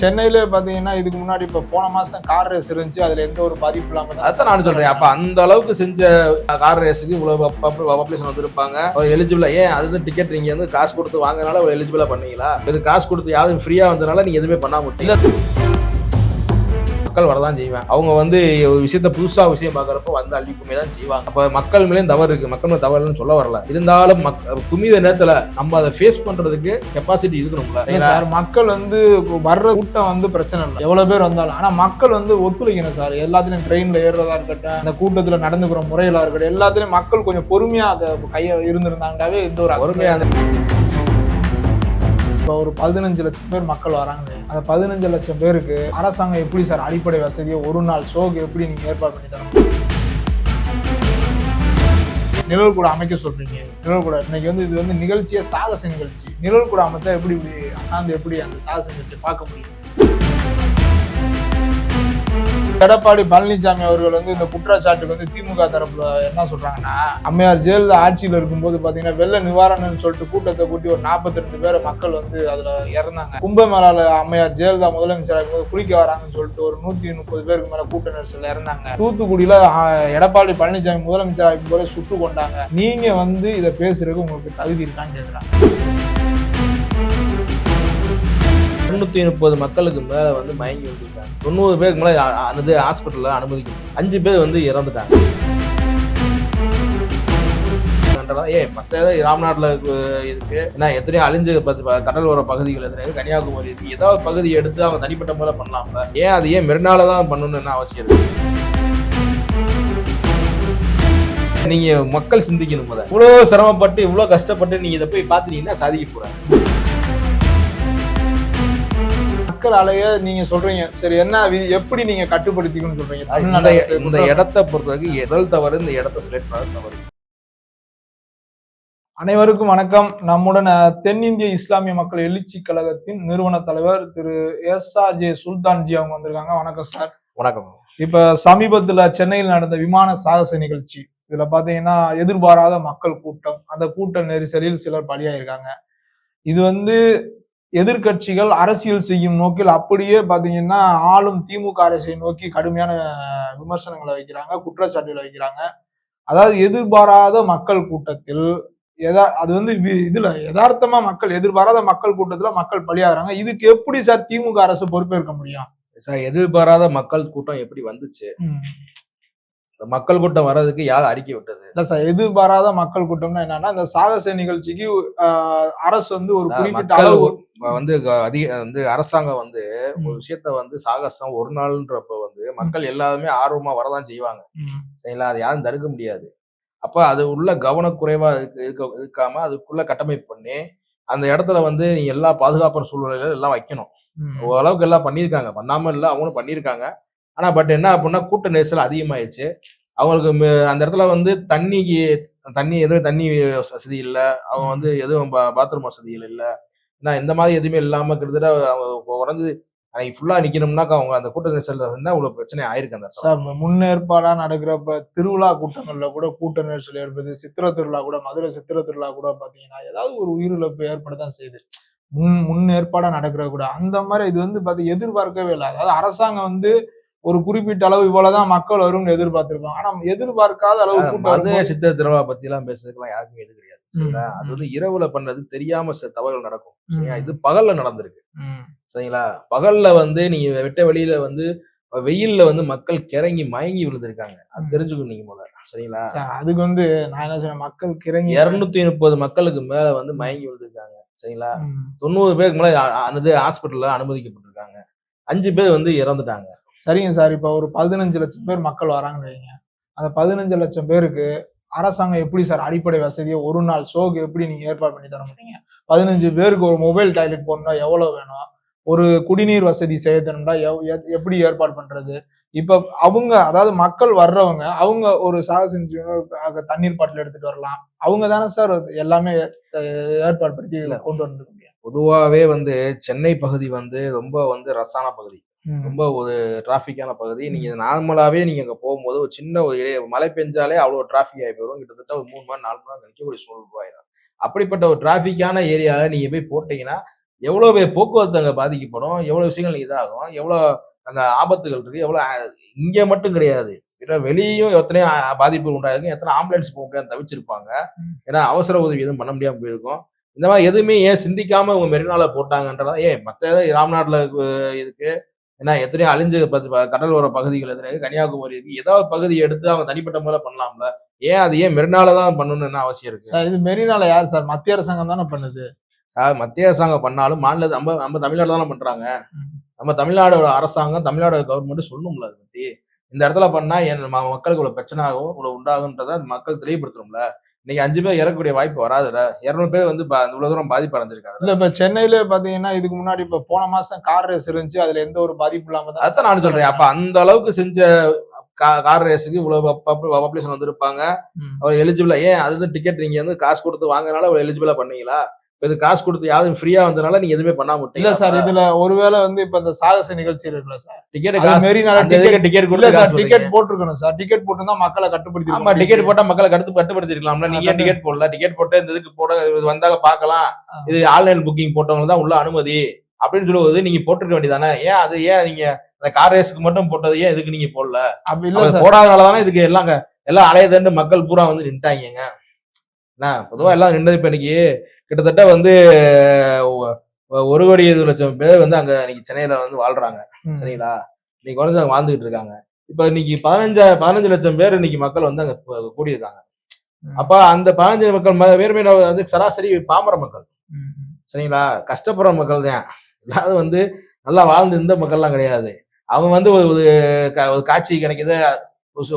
சென்னையில பாத்தீங்கன்னா இதுக்கு முன்னாடி இப்ப போன மாசம் கார் ரேஸ் இருந்துச்சு. அதுல எந்த ஒரு பாதிப்பு இல்லாம அதான் நான் சொல்றேன். அப்ப அந்த அளவுக்கு செஞ்ச கார் ரேஸுக்கு இவ்வளவு பாப்புலேஷன் வந்திருப்பாங்க. எலிஜிபிளா ஏன் அது டிக்கெட் நீங்க வந்து காசு கொடுத்து வாங்கினால எலிஜிபிளா பண்ணீங்களா இது காசு கொடுத்து யாரும் ஃப்ரீயா வந்தனால நீங்க எதுவுமே பண்ண முடியல மக்கள் வரதான் செய்வேன். அவங்க வந்து ஒரு விஷயத்த புதுசா விஷயம் பாக்குறப்ப வந்து அள்ளிப்புமே தான் செய்வாங்க. அப்ப மக்கள் மேலேயும் தவறு இருக்கு. மக்கள் மேல தவறுன்னு சொல்ல வரல. இருந்தாலும் மக் துமித நேரத்துல நம்ம அதை ஃபேஸ் பண்றதுக்கு கெப்பாசிட்டி இருக்கணும்ல சார் மக்கள் வந்து வர்ற கூட்டம் வந்து பிரச்சனை இல்லை. எவ்வளவு பேர் வந்தாலும். ஆனா மக்கள் வந்து ஒத்துழைக்கணும் சார். எல்லாத்துலயும் ட்ரெயின்ல ஏறுறதா இருக்கட்டும் அந்த கூட்டத்துல நடந்துக்கிற முறைகளா இருக்கட்டும் எல்லாத்துலயும் மக்கள் கொஞ்சம் பொறுமையா அதை கைய இருந்திருந்தாங்கவே இந்த ஒரு பொறுமையா அருமையான இப்போ ஒரு பதினஞ்சு லட்சம் பேர் மக்கள் வராங்க. அந்த பதினஞ்சு லட்சம் பேருக்கு அரசாங்கம் எப்படி சார் அடிப்படை வசதியை ஒரு நாள் ஷோக்கு எப்படி நீங்கள் ஏற்பாடு பண்ணி தரணும்? நிழல் கூட அமைக்க சொல்றீங்க. நிழல் கூட. இன்னைக்கு வந்து இது வந்து நிகழ்ச்சியே சாகச நிகழ்ச்சி. நிழல் கூட அமைச்சா எப்படி அண்ணாந்து எப்படி அந்த சாகச நிகழ்ச்சியை பார்க்க முடியும்? எடப்பாடி பழனிசாமி அவர்கள் வந்து இந்த குற்றச்சாட்டுக்கு வந்து திமுக தரப்புல என்ன சொல்றாங்கன்னா அம்மையார் ஜெயலலிதா ஆட்சியில் இருக்கும்போது பாத்தீங்கன்னா வெள்ள நிவாரணம்னு சொல்லிட்டு கூட்டத்தை கூட்டி ஒரு 42 ரெண்டு பேரை மக்கள் வந்து அதுல இறந்தாங்க. கும்பமேளால அம்மையார் ஜெயலலிதா முதலமைச்சராக இருக்கும்போது குளிக்க வராங்கன்னு சொல்லிட்டு ஒரு நூத்தி முப்பது பேருக்கு மேல கூட்ட நெரிசல் இறந்தாங்க. தூத்துக்குடியில எடப்பாடி பழனிசாமி முதலமைச்சராக இருக்கும்போது சுட்டு கொண்டாங்க. நீங்க வந்து இதை பேசுறதுக்கு உங்களுக்கு தகுதி இருக்கான்னு கேட்குறாங்க இரநூத்தி முப்பது மக்களுக்கு மேல வந்து மயங்கி வந்துருக்காங்க தொண்ணூறு பேருக்கு மேல அது ஹாஸ்பிட்டல்ல அனுமதிக்க அஞ்சு பேர் வந்து இறந்துட்டாங்க. ஏ மற்ற ராம்நாட்டில் இருக்கு ஏன்னா எத்தனையோ அழிஞ்சு பத்து கடலோர பகுதிகள் எத்தனையோ கன்னியாகுமரி இருக்கு. ஏதாவது பகுதி எடுத்து அவங்க தனிப்பட்ட முறையில் பண்ணலாம்ல ஏன் அது ஏன் மெரினால தான் பண்ணணும்னு அவசியம் இருக்கு? நீங்க மக்கள் சிந்திக்கணும் முத இவ்வளோ சிரமப்பட்டு இவ்வளோ கஷ்டப்பட்டு நீங்க இதை போய் பார்த்துட்டீங்கன்னா சாதிக்க போறாங்க. மக்கள் அலைய நீங்க சொல்றீங்க. சரி என்ன எப்படி நீங்க கட்டுப்படுத்திக்கணும்னு சொல்றீங்க? இந்த இடத்தை பொறுத்தவரைக்கும் எதல் தவறு இந்த இடத்தை செலக்ட் பண்ணது தவறு. அனைவருக்கும் வணக்கம். நம்முடன் தென்னிந்திய இஸ்லாமிய மக்கள் எழுச்சி கழகத்தின் நிறுவன தலைவர் Thiru S R J Sultanji அவங்க வந்திருக்காங்க. வணக்கம் சார். வணக்கம். இப்ப சமீபத்துல சென்னையில் நடந்த விமான சாகச நிகழ்ச்சி. இதுல பாத்தீங்கன்னா எதிர்பாராத மக்கள் கூட்டம். அந்த கூட்ட நெரிசலில் சிலர் பலியாயிருக்காங்க. இது வந்து எதிர்க்கட்சிகள் அரசியல் செய்யும் நோக்கில் அப்படியே பாத்தீங்கன்னா ஆளும் திமுக அரசை நோக்கி கடுமையான விமர்சனங்களை வைக்கிறாங்க குற்றச்சாட்டுகளை வைக்கிறாங்க. அதாவது எதிர்பாராத மக்கள் கூட்டத்தில் எதா அது வந்து இதுல யதார்த்தமா மக்கள் எதிர்பாராத மக்கள் கூட்டத்துல மக்கள் பலியாகிறாங்க. இதுக்கு எப்படி சார் திமுக அரசு பொறுப்பேற்க முடியும்? சார் எதிர்பாராத மக்கள் கூட்டம் எப்படி வந்துச்சு? மக்கள் கூட்டம் வர்றதுக்கு யார் அறிக்கை விட்டது? இல்ல சார் எதிர்பாராத மக்கள் கூட்டம்னா என்னன்னா இந்த சாகச நிகழ்ச்சிக்கு அரசு வந்து ஒரு குறிப்பிட்ட அளவு வந்து அதிக வந்து அரசாங்கம் வந்து. ஒரு விஷயத்த வந்து சாகசம் ஒரு நாள்ன்றப்ப வந்து மக்கள் எல்லாருமே ஆர்வமா வரதான் செய்வாங்க. சரிங்களா? அது யாரும் தடுக்க முடியாது. அப்ப அது உள்ள கவனக்குறைவா இருக்க இருக்க- இருக்காம அதுக்குள்ள கட்டமைப்பு பண்ணி அந்த இடத்துல வந்து எல்லா பாதுகாப்பு சூழ்நிலையில எல்லாம் வைக்கணும். ஓரளவுக்கு எல்லாம் பண்ணியிருக்காங்க. பண்ணாம இல்ல அவங்களும் பண்ணியிருக்காங்க. ஆனால் பட் என்ன அப்படின்னா கூட்ட நெரிசல் அதிகமாயிடுச்சு. அவங்களுக்கு ம- அந்த இடத்துல வந்து தண்ணிக்கு தண்ணி எதுவும் தண்ணி வசதி இல்லை. அவங்க வந்து எதுவும் பாத்ரூம் வசதிகள் இல்லை. ஏன்னா இந்த மாதிரி எதுவுமே இல்லாமல் கிட்டத்தட்ட அவங்க குறைஞ்சு அன்னைக்கு ஃபுல்லாக நிக்கணும்னாக்கா அவங்க அந்த கூட்ட நெரிசலில் இருந்தால் அவ்வளோ பிரச்சனை ஆயிருக்கு அந்த சார் முன்னேற்பாடாக நடக்கிறப்ப திருவிழா கூட்டங்களில் கூட கூட்ட நெரிசல் ஏற்படுது. சித்திர திருவிழா கூட மதுரை சித்திர திருவிழா கூட பார்த்தீங்கன்னா ஏதாவது ஒரு உயிரிழப்பு ஏற்படத்தான் செய்யுது. முன் முன்னேற்பாடாக நடக்கிற கூட. அந்த மாதிரி இது வந்து பார்த்தீங்க எதிர்பார்க்கவே இல்லை. அதாவது அரசாங்கம் வந்து ஒரு குறிப்பிட்ட அளவு இவ்வளவுதான் மக்கள் வரும்னு எதிர்பார்த்திருப்பாங்க. ஆனா எதிர்பார்க்காத அளவு வரும்போது- சித்திர திருவிழா பத்தி எல்லாம் பேசுறதுக்கெல்லாம் யாருக்குமே எது கிடையாது அது வந்து இரவுல பண்ணது தெரியாம சில தவறுகள் நடக்கும் சரிங்களா? ம், இது பகல்ல நடந்திருக்கு சரிங்களா? பகல்ல வந்து நீங்க வெட்ட வெளியில வந்து வெயில்ல வந்து மக்கள் கிறங்கி மயங்கி விழுந்திருக்காங்க. அது தெரிஞ்சுக்கணும் நீங்க முதல்ல சரிங்களா? சார், அதுக்கு வந்து நான் என்ன சொன்னேன் மக்கள் கிறங்கி இருநூத்தி முப்பது மக்களுக்கு மேல வந்து மயங்கி விழுந்திருக்காங்க சரிங்களா. தொண்ணூறு பேருக்கு மேல அ- அது ஹாஸ்பிட்டல்ல அனுமதிக்கப்பட்டிருக்காங்க. அஞ்சு பேர் வந்து இறந்துட்டாங்க. சரிங்க சார். இப்போ ஒரு பதினஞ்சு லட்சம் பேர் மக்கள் வராங்கன்னு வைங்க. அந்த பதினஞ்சு லட்சம் பேருக்கு அரசாங்கம் எப்படி சார் அடிப்படை வசதியை ஒரு நாள் ஷோக்கு எப்படி நீங்க ஏற்பாடு பண்ணி தர முடியுங்க? பதினஞ்சு பேருக்கு ஒரு மொபைல் டாய்லெட் போடணும்னா எவ்வளவு வேணும்? ஒரு குடிநீர் வசதி செய்ய தரணும்னா எப்படி ஏற்பாடு பண்றது? இப்ப அவங்க அதாவது மக்கள் வர்றவங்க அவங்க ஒரு சாகச தண்ணீர் பாட்டில் எடுத்துட்டு வரலாம். அவங்க தானே சார் எல்லாமே ஏற்பாடு பண்ணி கொண்டு வந்து முடியும். பொதுவாவே வந்து சென்னை பகுதி வந்து ரொம்ப வந்து ரசான பகுதி. ரொம்ப ஒரு டிராஃபிக்கான பகுதி. நீங்க நார்மலாவே நீங்க அங்க போகும்போது ஒரு சின்ன ஒரு இடைய- மழை பெஞ்சாலே அவ்வளவு டிராஃபிக் ஆகி போயிடும். கிட்டத்தட்ட ஒரு மூணு மணி நாலு மணி நேரம் நிற்கக்கூடிய சூழ்நிலை ஆயிடும் அப்படிப்பட்ட ஒரு டிராஃபிக்கான ஏரியால நீங்க போய் போட்டீங்கன்னா எவ்வளவு போக்குவரத்து அங்க பாதிக்கப்படும் எவ்வளவு விஷயங்கள் இதாகும் எவ்வளவு அங்க ஆபத்துகள் இருக்கு எவ்வளவு இங்க மட்டும் கிடையாது. வெளியும் எத்தனையோ பாதிப்புகள் உண்டாயிருக்கும் எத்தனை ஆம்புலன்ஸ் போக முடியாது தவிச்சிருப்பாங்க. ஏன்னா அவசர உதவி எதுவும் பண்ண முடியாம போயிருக்கும். இந்த மாதிரி எதுவுமே ஏன் சிந்திக்காம இவங்க மெரினால போட்டாங்கன்றதா ஏன் மத்த ராம்நாட்ல அஹ், இருக்கு ஏன்னா எத்தனையோ அழிஞ்ச ப- கடலோர பகுதிகள் இருக்கு கன்னியாகுமரி இருக்கு. ஏதாவது பகுதியை எடுத்து அவங்க தனிப்பட்ட முறையில் பண்ணலாம்ல? ஏன் அது ஏன் மெரினால தான் பண்ணணும்னு அவசியம் இருக்கு? சார் இது மெரினால யார் சார்? மத்திய அரசாங்கம் தானே பண்ணுது? சார், மத்திய அரசாங்கம் பண்ணாலும் மாநில நம்ம நம்ம தமிழ்நாடு தானே பண்றாங்க. நம்ம தமிழ்நாடோட அரசாங்கம் தமிழ்நாடு கவர்மெண்ட் சொல்லணும்ல அதை பத்தி. இந்த இடத்துல பண்ணா என் மக்களுக்கு இவ்வளவு பிரச்சனை ஆகும் இவ்வளவு உண்டாகுன்றத மக்கள் தெளிவுபடுத்தணும்ல. இன்னைக்கு அஞ்சு பேர் இறக்கக்கூடிய வாய்ப்பு வராதுல? இருநூறு பேர் வந்து இவ்வளவு தூரம் பாதிப்பு அடைஞ்சிருக்காங்க இல்ல இப்ப சென்னையில பாத்தீங்கன்னா இதுக்கு முன்னாடி இப்ப போன மாசம் கார் ரேஸ் இருந்துச்சு அதுல எந்த ஒரு பாதிப்பு இல்லாம தான் அதான் நான் சொல்றேன். அப்ப அந்த அளவுக்கு செஞ்ச கார் ரேஸுக்கு இவ்வளவு பாப்புலேஷன் வந்திருப்பாங்க. அவர் எலிஜிபிளா ஏன் அது டிக்கெட் நீங்க வந்து காசு கொடுத்து வாங்குறதுனால எலிஜிபிளா பண்ணீங்களா இப்ப இது காசு கொடுத்து யாரும் ஃப்ரீயா வந்ததுனால நீங்க எதுவுமே பண்ணாம இல்ல சார் இதுல ஒருவேளை வந்து இப்ப இந்த சாகச நிகழ்ச்சி இருக்குல்ல சார்? டிக்கெட் அந்த டிக்கெட் டிக்கெட் கொடுத்து சார் டிக்கெட் போட்டிருக்கணும் சார். டிக்கெட் போட்டு தான் மக்களை கட்டுப்படுத்தி ஆமா டிக்கெட் போட்டா மக்களை கடுத்து கட்டுப்படுத்திருக்கலாம்ல. நீங்க. டிக்கெட் போடல? டிக்கெட் போட்டு இந்த இதுக்கு போட இது வந்தாங்க பார்க்கலாம். இது ஆன்லைன் புக்கிங் போட்டவங்க தான் உள்ள அனுமதி அப்படின்னு சொல்லுவது நீங்க போட்டிருக்க வேண்டியதானே? ஏன் அது ஏன் நீங்க அந்த கார் ரேஸ்க்கு மட்டும் போட்டது ஏன் இதுக்கு நீங்க போடல? அப்படி இல்ல அப்ப சார். போடாதனாலதானே இதுக்கு எல்லாம் எல்லாம் அலையதண்டு மக்கள் பூரா வந்து நின்ட்டாங்க என்ன பொதுவா எல்லாம் நின்றது இப்ப இன்னைக்கு கிட்டத்தட்ட வந்து ஒரு கோடி இருபது லட்சம் பேர் வந்து அங்க இன்னைக்கு சென்னையில வந்து வாழ்றாங்க. சரிங்களா இன்னைக்கு குறைஞ்சு அங்க வாழ்ந்துகிட்டு இருக்காங்க. இப்ப இன்னைக்கு பதினஞ்சு பதினஞ்சு லட்சம் பேர் இன்னைக்கு மக்கள் வந்து அங்க கூடியிருக்காங்க. அப்ப அந்த பதினஞ்சு மக்கள் பேருமே வந்து சராசரி பாமர மக்கள். சரிங்களா கஷ்டப்படுற மக்கள் தான். அதாவது வந்து நல்லா வாழ்ந்து இருந்த மக்கள்லாம் கிடையாது. அவங்க வந்து ஒரு ஒரு காட்சி கிடைக்குது.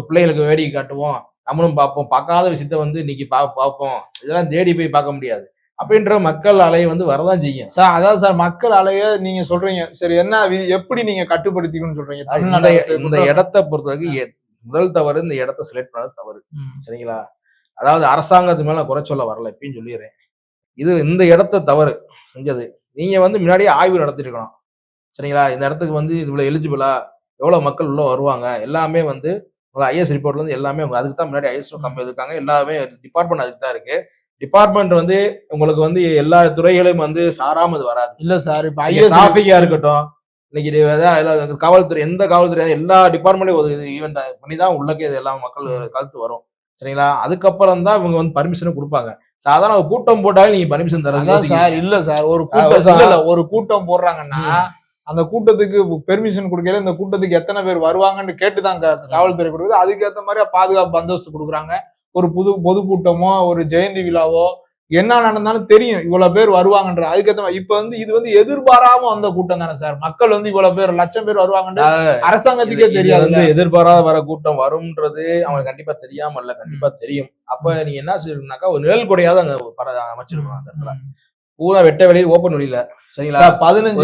பிள்ளைகளுக்கு வேடிக்கை காட்டுவோம். நம்மளும் பார்ப்போம். பார்க்காத விஷயத்த வந்து இன்னைக்கு பா பார்ப்போம். இதெல்லாம் தேடி போய் பார்க்க முடியாது. அப்படின்ற மக்கள் அலை வந்து வரதான் செய்யும். சார் அதான் சார் மக்கள் அலைய நீங்க சொல்றீங்க. சரி என்ன எப்படி நீங்க கட்டுப்படுத்திக்கணும்னு சொல்றீங்க? இந்த தமிழ்நாடு இந்த இடத்தை பொறுத்தவரைக்கும் முதல் தவறு இந்த இடத்த செலக்ட் பண்ணது தவறு. சரிங்களா? அதாவது அரசாங்கத்து மேல குறை சொல்ல வரல இப்பயும் சொல்லிடுறேன். இது இந்த இடத்த தவறு. செஞ்சது நீங்க வந்து முன்னாடியே ஆய்வு நடத்திருக்கணும். சரிங்களா? இந்த இடத்துக்கு வந்து இவ்வளவு எலிஜிபிளா எவ்வளவு மக்கள் உள்ள வருவாங்க? எல்லாமே வந்து ஐஎஸ் ரிப்போர்ட்ல இருந்து எல்லாமே அதுக்கு தான் முன்னாடி ஐஎஸ் கம்பெனி இருக்காங்க. எல்லாமே டிபார்ட்மெண்ட் அதுக்கு தான் இருக்கு. டிபார்ட்மெண்ட் வந்து உங்களுக்கு வந்து எல்லா துறைகளையும் வந்து சாராம இது வராது. இல்ல சார் இப்ப ஐஎஸ் டிராபிக்கா இருக்கட்டும் இன்னைக்கு எல்லா- காவல்துறை எந்த காவல்துறை எல்லா டிபார்ட்மெண்ட்டும் ஒரு ஈவெண்ட் பண்ணி தான் உள்ளக்கே இது எல்லாம் மக்கள் கழுத்து வரும். சரிங்களா? அதுக்கப்புறம் தான் இவங்க வந்து பர்மிஷன் கொடுப்பாங்க. சாதாரண ஒரு கூட்டம் போட்டாலே நீங்க பர்மிஷன் தரது சார் இல்ல சார் ஒரு கூட்டம் ஒரு கூட்டம் போடுறாங்கன்னா அந்த கூட்டத்துக்கு பெர்மிஷன் கொடுக்கல இந்த கூட்டத்துக்கு எத்தனை பேர் வருவாங்கன்னு கேட்டுதான் கா- காவல்துறை கொடுக்குது. அதுக்கு ஏத்த மாதிரி பாதுகாப்பு பந்தோபஸ்து கொடுக்குறாங்க. ஒரு புது பொதுக்கூட்டமோ ஒரு ஜெயந்தி விழாவோ என்ன நடந்தாலும் தெரியும் இவ்வளவு பேர் வருவாங்கன்ற. மாதிரி இப்ப வந்து இது வந்து எதிர்பாராம வந்த கூட்டம் தானே சார்? மக்கள் வந்து இவ்வளவு பேர் லட்சம் பேர் வருவாங்கன்னு அரசாங்கத்துக்கே தெரியாது வந்து எதிர்பாராத வர கூட்டம் வரும்ன்றது அவங்க கண்டிப்பா தெரியாம இல்ல கண்டிப்பா தெரியும். அப்ப நீங்க என்ன செய்யணும்னாக்கா ஒரு நிழல் கொடையாவது அங்க அமைச்சிருக்கணும் அந்த இடத்துல. பூரா வெட்ட வெளியே ஓப்பன் வெளியில சரிங்களா? சார் பதினஞ்சு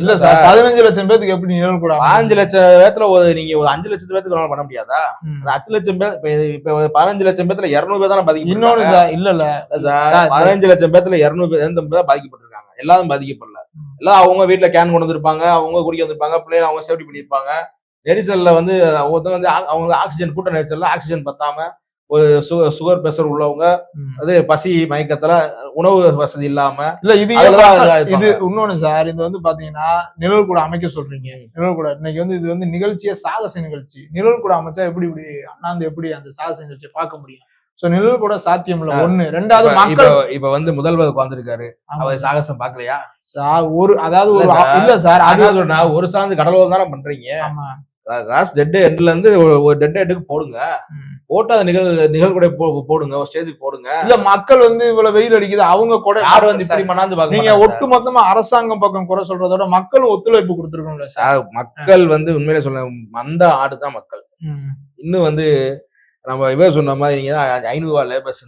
இல்ல சார் பதினஞ்சு லட்சம் பேருக்கு எப்படி நிழல் கூட பாஞ்சு லட்சம் பேத்துல ஒரு நீங்க ஒரு அஞ்சு லட்சத்து உங்களால பண்ண முடியாதா? அஞ்சு லட்சம் பேர் இப்ப பதினஞ்சு லட்சம் பேத்துல இருநூறு பேர் தானே பாதிக்கப்பட்டிருக்காங்க. இன்னொன்னு சார் இல்ல இல்ல. பதினஞ்சு லட்சம் பேத்துல இருநூறு பேர் பாதிக்கப்பட்டிருக்காங்க. எல்லாரும் பாதிக்கப்படல. எல்லாம் அவங்க வீட்டுல கேன் கொண்டு வந்திருப்பாங்க அவங்க குடிக்க வந்திருப்பாங்க பிள்ளைங்க அவங்க சேஃப்டி பண்ணியிருப்பாங்க. நெரிசல்ல வந்து ஒருத்தவங்க வந்து அவங்க ஆக்சிஜன் கூட்ட நெரிசல்ல ஆக்சிஜன் பத்தாம ஒரு சுகர் பிரஷர் உள்ளவங்க. அது பசி மயக்கத்துல உணவு வசதி இல்லாம இல்ல இது. இன்னொன்னு சார் இது வந்து பாத்தீங்கன்னா நிழல் கூட அமைக்க சொல்றீங்க. நிழல் கூட இன்னைக்கு வந்து இது வந்து நிகழ்ச்சியே சாகச நிகழ்ச்சி. நிழல் கூட அமைச்சா எப்படி இப்படி அண்ணாந்து எப்படி அந்த சாகச நிகழ்ச்சியை பார்க்க முடியும்? சோ நிழல் கூட சாத்தியம் இல்ல. ஒண்ணு. ரெண்டாவது இப்ப- மக்கள் இப்ப வந்து முதல்வர் உட்கார்ந்திருக்காரு அவர் சாகசம் பாக்கலையா சார், ஒரு அதாவது ஒரு இல்ல சார். இல்ல சார் அது அதான் சொல்றேன். ஒரு சார்ந்து கடலூர் தானே பண்றீங்க. ஆமா. லாஸ்ட் டெட் எண்ட்ல இருந்து ஒரு- டெட் எண்டுக்கு போடுங்க. போட்டு அந்த நிகழ் நிகழ்கூட போடுங்க ஒரு ஸ்டேஜுக்கு போடுங்க இல்ல மக்கள் வந்து இவ்வளவு வெயில் அடிக்குது அவங்க கூட யார் வந்து இப்படி மணாந்து பாக்க நீங்க ஒட்டு மொத்தமா அரசாங்கம் பக்கம் குறை சொல்றதோட மக்களும் ஒத்துழைப்பு கொடுத்துருக்கணும்ல சார் சார், மக்கள் வந்து உண்மையிலே சொல்ல அந்த ஆடு தான் மக்கள். இன்னும் வந்து நம்ம இவர் சொன்ன மாதிரி நீங்க ஐநூறு ரூபா லேபர்ஸ்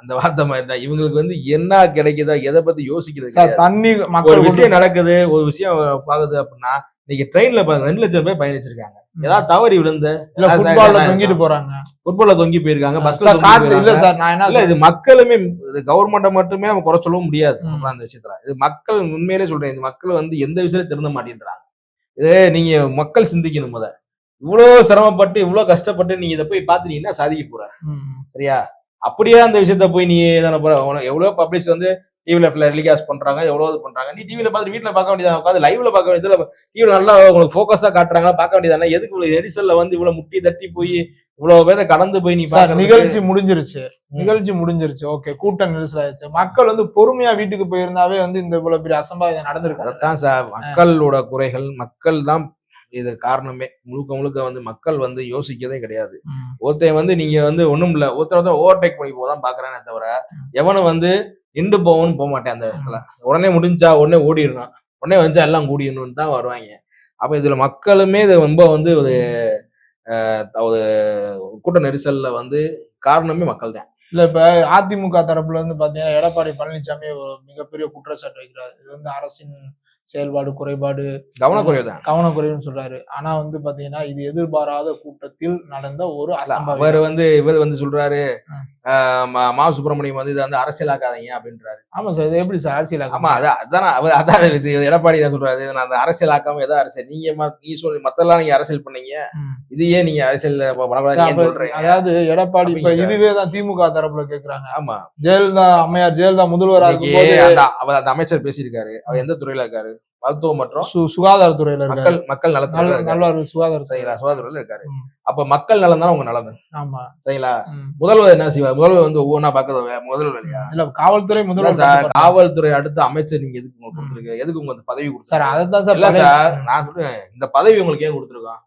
அந்த வார்த்தை மாதிரி தான் இவங்களுக்கு வந்து என்ன கிடைக்குதோ எதை பத்தி யோசிக்கிறது சார். தண்ணி ஒரு விஷயம் நடக்குது ஒரு விஷயம் பாக்குது அப்படின்னா இன்னைக்கு ட்ரெயின்ல பாருங்க ரெண்டு லட்சம் பேர் பயணிச்சிருக்காங்க. ஏதாவது தவறி விழுந்து இல்ல ஃபுட்பால்ல தொங்கிட்டு போறாங்க. ஃபுட்பால்ல தொங்கி போயிருக்காங்க பஸ்ல காத்து இல்ல சார் நான் என்ன இது மக்களுமே இது கவர்மெண்ட்டை மட்டுமே நம்ம குறை சொல்லவும் முடியாது அந்த விஷயத்துல. இது மக்கள் உண்மையிலே சொல்றேன் இந்த மக்கள் வந்து எந்த விஷயத்துல திருந்த மாட்டேன்றாங்க. இது நீங்க மக்கள் சிந்திக்கணும் முத இவ்வளவு சிரமப்பட்டு இவ்வளவு கஷ்டப்பட்டு நீங்க இதை போய் பார்த்து நீ என்ன சாதிக்க போற. சரியா? அப்படியே அந்த விஷயத்த போய் நீ தானே போற எவ்வளவு பப்ளிஷ் வந்து டிவில டெலிகாஸ்ட் பண்றாங்க எவ்வளவு இது பண்றாங்க. நீ டிவில பார்த்து வீட்ல பார்க்க வேண்டியது உட்காந்து லைவ்ல பார்க்க வேண்டியது டிவில நல்லா உங்களுக்கு ஃபோக்கஸா காட்டுறாங்க பார்க்க வேண்டியதானே எதுக்கு இவ்வளவு எரிசல்ல வந்து இவ்வளவு முட்டி தட்டி போய் இவ்வளவு பேரை கடந்து போய் நீ நிகழ்ச்சி முடிஞ்சிருச்சு. நிகழ்ச்சி முடிஞ்சிருச்சு. ஓகே கூட்ட நெரிசல் ஆயிடுச்சு மக்கள் வந்து பொறுமையா வீட்டுக்கு போயிருந்தாவே வந்து இந்த இவ்வளவு பெரிய அசம்பாவிதம் நடந்திருக்காது. அதான் சார் மக்களோட குறைகள் மக்கள் தான் இது காரணமே. முழுக்க முழுக்க வந்து மக்கள் வந்து யோசிக்கதே கிடையாது. ஒருத்தன் வந்து நீங்க வந்து ஒண்ணும் இல்ல ஒருத்தர் வந்து ஓவர்டேக் பண்ணி போதான் பாக்குறேனே தவிர எவனும் வந்து நின்று போகணும்னு போக மாட்டேன் அந்த இடத்துல. உடனே முடிஞ்சா உடனே ஓடிடணும். உடனே வந்து எல்லாம் கூடிடணும்னு தான் வருவாங்க. அப்ப இதுல மக்களுமே இது ரொம்ப வந்து ஒரு கூட்ட நெரிசல்ல வந்து காரணமே மக்கள் தான் இல்ல இப்ப அதிமுக தரப்புல இருந்து பாத்தீங்கன்னா எடப்பாடி பழனிசாமி மிகப்பெரிய குற்றச்சாட்டு வைக்கிறாரு. இது வந்து அரசின் செயல்பாடு குறைபாடு கவனக்குறைவு தான் கவனக்குறைவுன்னு சொல்றாரு. ஆனா வந்து பாத்தீங்கன்னா இது எதிர்பாராத கூட்டத்தில் நடந்த ஒரு அவர் வந்து இவர் வந்து சொல்றாரு மா மா சுப்பிரமணியம் வந்து இதை வந்து அரசியலாக்காதீங்க அப்படின்றாரு. ஆமா சார் இது எப்படி சார் அரசியல் ஆமா அதான் அதான் அதான் இது எடப்பாடி என்ன சொல்றாரு. நான் அந்த அரசியல் ஆக்காம எதாவது அரசியல் நீங்க நீ சொல்லி மத்தெல்லாம் நீங்க அரசியல் பண்ணீங்க. இது ஏன் நீங்க அரசியல் அதாவது எடப்பாடி இப்ப இதுவே தான் திமுக தரப்புல கேக்குறாங்க. ஆமா. ஜெயலலிதா அம்மையார் ஜெயலலிதா முதல்வரா இன்னைக்கு இருக்கும்போது அந்த அவர் அந்த அமைச்சர் பேசியிருக்காரு. அவர் எந்த துறையில இருக்காரு? மருத்துவம் மற்றும் சுகாதாரத்துறையில மக்கள் மக்கள் இருக்காரு. நல்ல சுகாதாரத்துறை. சரிங்களா? சுகாதாரத்துறையில இருக்காரு. அப்ப மக்கள் நலம் தானே உங்க நலன் ஆமா. சரிங்களா. முதல்வர் என்ன செய்வார்? முதல்வர் வந்து ஒவ்வொன்றா பாக்குறது முதல்வர் வேலையா? இல்ல காவல்துறை முதல்வர் சார். காவல்துறை அடுத்த அமைச்சர் நீங்க எதுக்கு உங்களுக்கு. கொடுத்துருக்கு எதுக்கு உங்க அந்த பதவி சார் கொடுத்தாரு அதைத்தான் சார் இல்ல சார் நான் சொல்றேன் இந்த பதவி உங்களுக்கு ஏன் கொடுத்துருக்கோம்.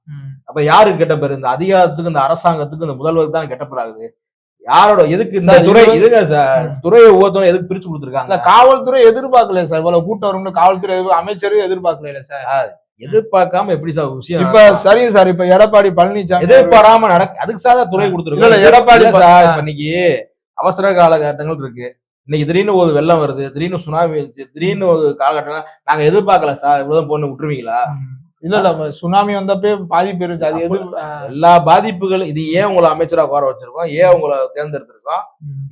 அப்ப யாருக்கு கெட்ட பேரு? இந்த அதிகாரத்துக்கு இந்த அரசாங்கத்துக்கு இந்த முதல்வருக்கு தான் கெட்ட பேர் ஆகுது. யாரோட எதுக்கு இந்த துறை இதுங்க சார். துறையை ஒவ்வொருத்தரும் எதுக்கு பிரிச்சு கொடுத்துருக்காங்க? காவல்துறை எதிர்பார்க்கல சார். இவ்வளவு கூட்டம் வரும்னு காவல்துறை அமைச்சரும் எதிர்பார்க்கல சார். எதிர்பார்க்காம எப்படி சார் விஷயம்? இப்ப சரிங்க சார் இப்ப எடப்பாடி பழனிசாமி எதிர்பாராம நடக்க அதுக்கு சார் துறை கொடுத்துருக்கோம் எடப்பாடி சார் இன்னைக்கு அவசர காலகட்டங்கள் இருக்கு. இன்னைக்கு திடீர்னு ஒரு வெள்ளம் வருது திடீர்னு சுனாமி திடீர்னு ஒரு காலகட்டம் நாங்க எதிர்பார்க்கல சார். இவ்வளவு பொண்ணு விட்டுருவீங்களா. இல்ல இல்ல சுனாமி வந்தப்பே பாதிப்பு இருந்துச்சு. அது எது எல்லா பாதிப்புகளும் இது ஏன் உங்களை அமைச்சரா உட்கார வச்சிருக்கோம்? ஏன் உங்களை தேர்ந்தெடுத்திருக்கோம்.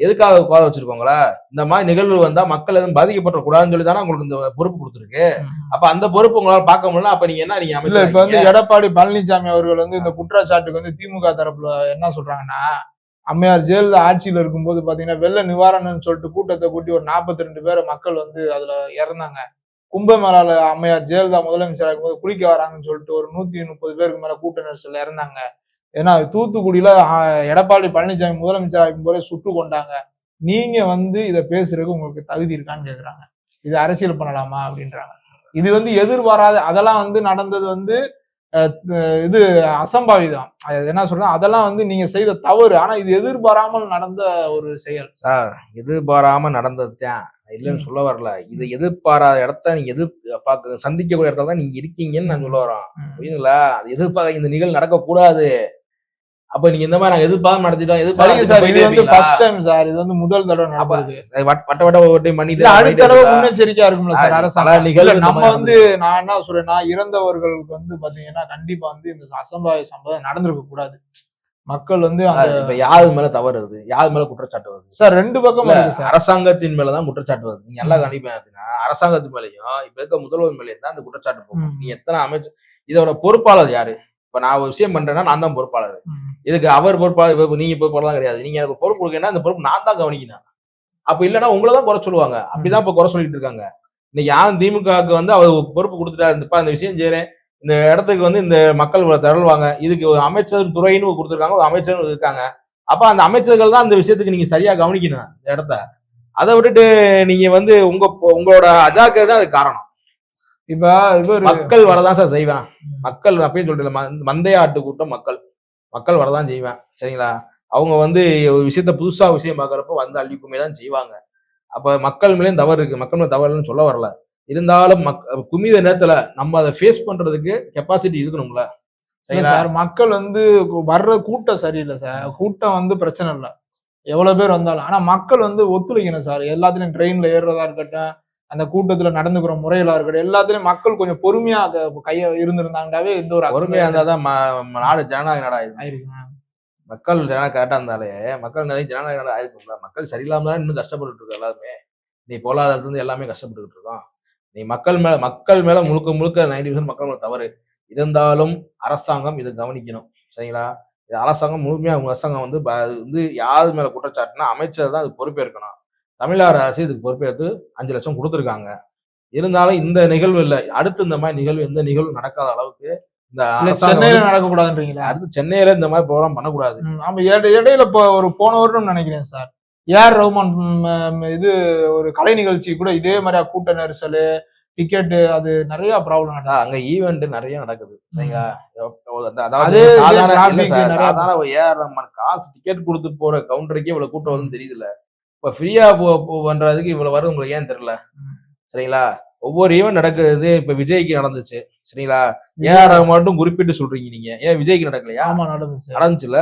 எதுக்காக உட்கார வச்சிருக்கோங்களா? இந்த மாதிரி நிகழ்வு வந்தா மக்கள் எதுவும் பாதிக்கப்பட கூடாதுன்னு சொல்லி தானே உங்களுக்கு இந்த பொறுப்பு கொடுத்துருக்கு. அப்ப அந்த பொறுப்பு உங்களால பார்க்க முடியல. அப்ப நீங்க என்ன நீங்க இல்ல இப்ப வந்து அமைச்சர் எடப்பாடி பழனிசாமி அவர்கள் வந்து இந்த குற்றச்சாட்டுக்கு வந்து திமுக தரப்புல என்ன சொல்றாங்கன்னா அம்மையார் ஜெயலலிதா ஆட்சியில இருக்கும்போது பாத்தீங்கன்னா வெள்ள நிவாரணம்னு சொல்லிட்டு கூட்டத்தை கூட்டி ஒரு 42 ரெண்டு பேரை மக்கள் வந்து அதுல இறந்தாங்க. கும்பமேளால அம்மையார் ஜெயலலிதா முதலமைச்சர் இருக்கும்போது குளிக்க வராங்கன்னு சொல்லிட்டு ஒரு நூத்தி முப்பது பேருக்கு மேல கூட்ட நெரிசல்ல இறந்தாங்க. ஏன்னா தூத்துக்குடியில எடப்பாடி பழனிசாமி முதலமைச்சரா இருக்கும்போதே சுட்டு கொண்டாங்க. நீங்க வந்து இதை பேசுறதுக்கு உங்களுக்கு தகுதி இருக்கான்னு கேக்குறாங்க. இது அரசியல் பண்ணலாமா அப்படின்றாங்க. இது வந்து எதிர்பாராத அதெல்லாம் வந்து நடந்தது வந்து இது அசம்பாவிதம். அது என்ன சொல்றேன் அதெல்லாம் வந்து நீங்க செய்த தவறு. ஆனா இது எதிர்பாராமல் நடந்த ஒரு செயல். சார் எதிர்பாராம நடந்ததுதான் இல்லைன்னு சொல்ல வரல. இது எதிர்பாராத இடத்த நீங்க எதிர் பார்க்க சந்திக்கக்கூடிய இடத்துல தான் நீங்க இருக்கீங்கன்னு நான் சொல்ல வரேன் புரியுதுங்களா? அது எதிர்பார்க்க இந்த நிகழ்வு நடக்க கூடாது அப்ப நீங்க இந்த மாதிரி நாங்க எதிர்பார்த்து நடத்திட்டோம் சரிங்க சார் இது வந்து ஃபர்ஸ்ட் டைம் சார். இது வந்து முதல் தடவை நடந்தது. வட்ட வட்ட ஒரு டைம் பண்ணிட்டு அடுத்த தடவை முன்னெச்சரிக்கையா இருக்கும்ல சார் பல அரசாங்கம் நிகழ்வு நம்ம வந்து நான் என்ன சொல்றேன்னா இறந்தவர்களுக்கு வந்து பாத்தீங்கன்னா கண்டிப்பா வந்து இந்த அசம்பாவித சம்பவம் நடந்திருக்க கூடாது மக்கள் வந்து அந்த இப்ப யாரு மேல தவறு வருது? யாரு மேல குற்றச்சாட்டு வருது? சார் ரெண்டு பக்கம் அரசாங்கத்தின் மேலதான் குற்றச்சாட்டு வருது. நீங்க நல்லா கண்டிப்பா அரசாங்கத்தின் மேலயும் இப்ப இருக்க முதல்வர் மேலேயும் தான் அந்த குற்றச்சாட்டு போகும். நீ எத்தனை அமைச்சர் இதோட பொறுப்பாளர் யாரு? இப்ப நான் ஒரு விஷயம் பண்றேன்னா நான் தான் பொறுப்பாளர். இதுக்கு அவர் பொறுப்பாளர் நீங்க பொறுப்பாளர் கிடையாது. நீங்க எனக்கு பொறுப்பு கொடுக்கணும் அந்த பொறுப்பு நான் தான் கவனிக்கணும். அப்ப இல்லைன்னா உங்களை தான் குறை சொல்லுவாங்க. அப்படிதான் இப்ப குறை சொல்லிட்டு இருக்காங்க. இன்னைக்கு யாரும் திமுகவுக்கு வந்து அவர் பொறுப்பு கொடுத்துட்டாரு இந்தப்பா இந்த விஷயம் செய்யறேன். இந்த இடத்துக்கு வந்து இந்த மக்கள் திரள்வாங்க. இதுக்கு ஒரு அமைச்சர் துறைன்னு கொடுத்துருக்காங்க ஒரு அமைச்சர் இருக்காங்க. அப்ப அந்த அமைச்சர்கள் தான் அந்த விஷயத்துக்கு நீங்க சரியா கவனிக்கணும் இந்த இடத்த. அதை விட்டுட்டு நீங்க வந்து உங்க உங்களோட அஜாக்கிரதை தான் அது காரணம். இப்ப இவர் மக்கள் வரதான் சார் செய்வேன். மக்கள் நான் அப்பயே சொல்றேன் மந்தைய ஆட்டு கூட்டம் மக்கள். மக்கள் வரதான் செய்வேன் சரிங்களா? அவங்க வந்து ஒரு விஷயத்த புதுசா விஷயம் பார்க்கறப்ப வந்து அள்ளிக்குமே தான் செய்வாங்க. அப்ப மக்கள் மேலேயும் தவறு இருக்கு. மக்கள் மேல தவறு இல்லைன்னு சொல்ல வரல. இருந்தாலும் மக் குமித நேரத்துல நம்ம அதை ஃபேஸ் பண்றதுக்கு கெப்பாசிட்டி இருக்கணும்ல. சார் மக்கள் வந்து வர்ற கூட்டம் சரியில்லை சார். கூட்டம் வந்து பிரச்சனை இல்லை. எவ்வளவு பேர் வந்தாலும். ஆனா மக்கள் வந்து ஒத்துழைக்கணும் சார். எல்லாத்துலயும் ட்ரெயின்ல ஏறுறதா இருக்கட்டும் அந்த கூட்டத்துல நடந்துக்கிற முறைகளா இருக்கட்டும் எல்லாத்துலயும் மக்கள் கொஞ்சம் பொறுமையா கைய இருந்திருந்தாங்கனாவே எந்த ஒரு பொறுமையா இருந்தாதான் நாடு ஜனநாயக நாடா இது ஆயிருக்குங்க. மக்கள் ஜன கரெக்டா இருந்தாலே மக்கள் நிறைய ஜனநாயக நாடா ஆயிருக்கும்ல. மக்கள் சரியில்லாம தான் இன்னும் கஷ்டப்பட்டு இருக்கோம் எல்லாருமே. நீ பொருளாதாரத்துல இருந்து எல்லாமே கஷ்டப்பட்டுக்கிட்டு இருக்கோம். நீ மக்கள் மேல மக்கள் மேல முழுக்க முழுக்க நைன்டி பர்சன்ட் மக்கள் மேல தவறு. இருந்தாலும் அரசாங்கம் இதை கவனிக்கணும். சரிங்களா? இது அரசாங்கம் முழுமையா உங்க அரசாங்கம் வந்து வந்து யார் மேல குற்றச்சாட்டுனா அமைச்சர் தான் அது பொறுப்பேற்கணும். தமிழ்நாடு அரசு இதுக்கு பொறுப்பேற்று அஞ்சு லட்சம் கொடுத்துருக்காங்க. இருந்தாலும் இந்த நிகழ்வு இல்லை. அடுத்து இந்த மாதிரி நிகழ்வு எந்த நிகழ்வு நடக்காத அளவுக்கு இந்த சென்னையில நடக்கக்கூடாதுன்றீங்களா? அடுத்து சென்னையில இந்த மாதிரி ப்ரோக்ராம் பண்ணக்கூடாது. ஆமா இட- இடையில இப்போ ஒரு போன வருடம் நினைக்கிறேன் சார். ஏஆர் ம், இது ஒரு கலை நிகழ்ச்சி கூட இதே மாதிரியா கூட்ட நெரிசல் டிக்கெட் அது நிறைய ப்ராப்ளம் சார், நடக்குது அங்க ஈவெண்ட் நிறைய நடக்குது. அதே அதாவது சாதாரண ஏஆர் ரஹ்மான் காசு டிக்கெட் கொடுத்து போற கவுண்டருக்கே இவ்வளவு கூட்டம் வந்து தெரியுதுல்ல. இப்ப ஃப்ரீயா பண்றதுக்கு இவ்வளவு வரும் உங்களுக்கு ஏன் தெரியல. சரிங்களா? ஒவ்வொரு ஈவெண்ட் நடக்குது. இப்ப விஜய்க்கு நடந்துச்சு. சரிங்களா? ஏஆர் ரஹ்மான் மட்டும் குறிப்பிட்டு சொல்றீங்க நீங்க. ஏன் விஜய்க்கு நடக்கலையா? ஆமா நடந்துச்சு. நடந்துச்சுல